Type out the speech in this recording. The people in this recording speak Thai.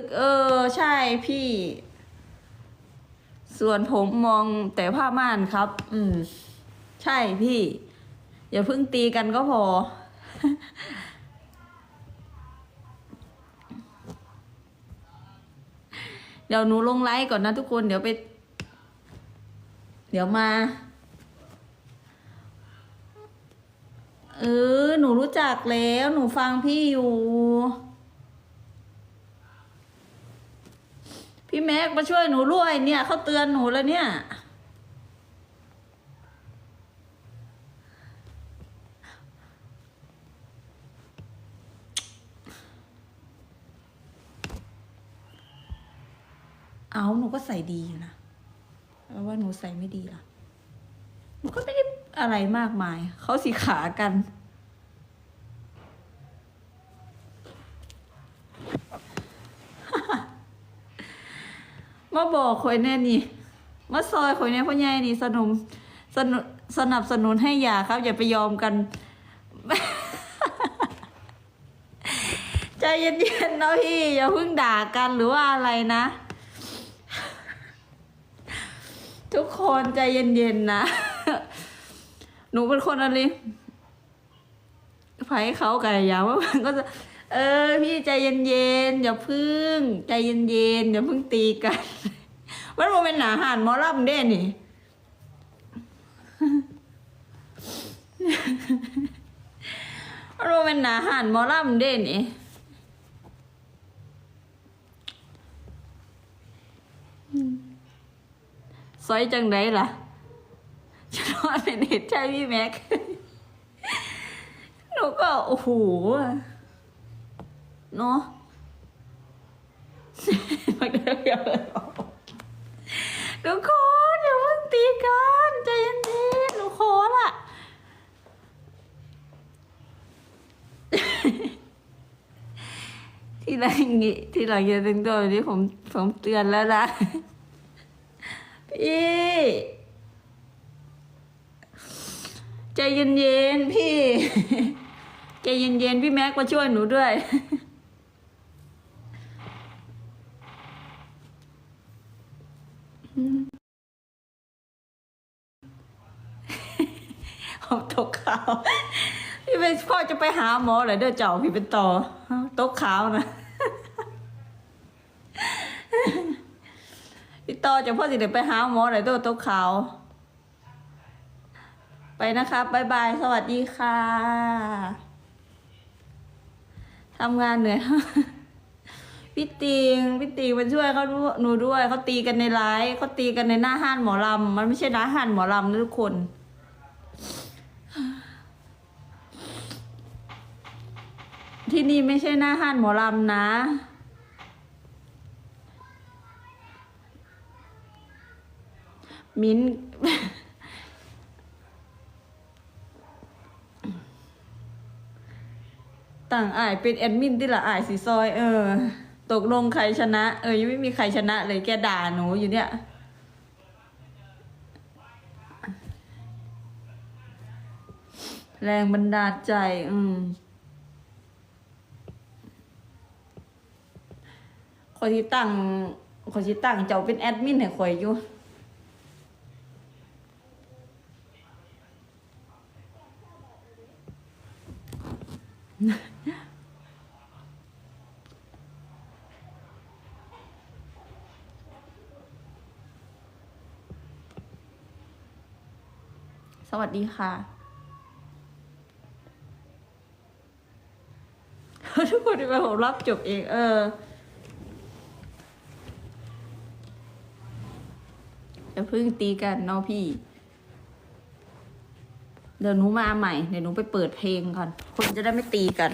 ก เออ ใช่พี่ ส่วนผมมองแต่ผ้าม่านครับ อืม ใช่พี่ อย่าเพิ่งตีกันก็พอ เดี๋ยวหนูลงไลฟ์ก่อนนะทุกคน เดี๋ยวไป เดี๋ยวมา เออ หนูรู้จักแล้ว หนูฟังพี่อยู่ พี่แม็กมาช่วยหนูด้วยเนี่ยเขาเตือนหนูแล้วเนี่ย เอาหนูก็ใส่ดีอยู่นะแล้วว่าหนูใส่ไม่ดีล่ะหนูก็ไม่ได้อะไรมากมาย เขาสีขากัน มาบอกคอยแน่นี่มาซอยคอยแน่พ่อใหญ่นี่สนุมสนุสนับสนุนให้หย่าครับ อย่าไปยอมกัน ใจเย็นๆนะพี่อย่าเพิ่งด่ากันหรือว่าอะไรนะ ทุกคนใจเย็นๆนะ หนูเป็นคนอะไรไผเขาไก่ยาวว่ามันก็จะ เออ พี่ใจเย็นๆอย่าพึ่ง ใจเย็นๆอย่าพึ่งตีกันมันโมเป็นหนาหานมอลำเด้นี่มันโมเป็นหนาหานมอลำเด้นี่ซอยจังไดล่ะฉันว่าเป็นเหตุใจพี่แม็กหนูก็โอ้โห เนาะมันก็เดียวเลยทุกคนอย่าเพิ่งตีกันใจเย็นๆหนูขอละที่หลังงี้ที่หลังอย่าตึงตัวนี้ผมผมเตือนแล้วนะพี่ใจเย็นๆพี่ใจเย็นๆพี่แม็กมาช่วยหนูด้วย ผมตกขาว พี่เป็นพ่อจะไปหาหมอเหรอเด้อเจ้าพี่เป็นต่อตกขาวนะพี่ต่อจะพ่อสิเดี๋ยวไปหาหมอเหรอเด้อตกขาว ไปนะครับบายบาย สวัสดีค่ะทำงานเหนื่อย พี่ติงพี่ติงมาช่วยเขาด้วยหนูด้วยเขาตีกันในไลฟ์เขาตีกันในหน้าห้านหมอลำมันไม่ใช่หน้าห้านหมอลำนะทุกคน ที่นี่ไม่ใช่หน้าห้านหมอลำนะมิ้นต่างอายเป็นแอดมินที่ละอายสีซอย เออ ตกลงใครชนะ เออยังไม่มีใครชนะเลยแกด่าหนูอยู่เนี่ย แรงบันดาลใจ อืมคอยที่ตั้งคอยที่ตั้งเจ้าเป็นแอดมินให้คอยอยู่ สวัสดีค่ะ ทุกคนที่มาผมรับจบเอง เออจะพึ่งตีกันเนาะพี่ เดี๋ยวหนูมาใหม่ เดี๋ยวหนูไปเปิดเพลงก่อน คนจะได้ไม่ตีกัน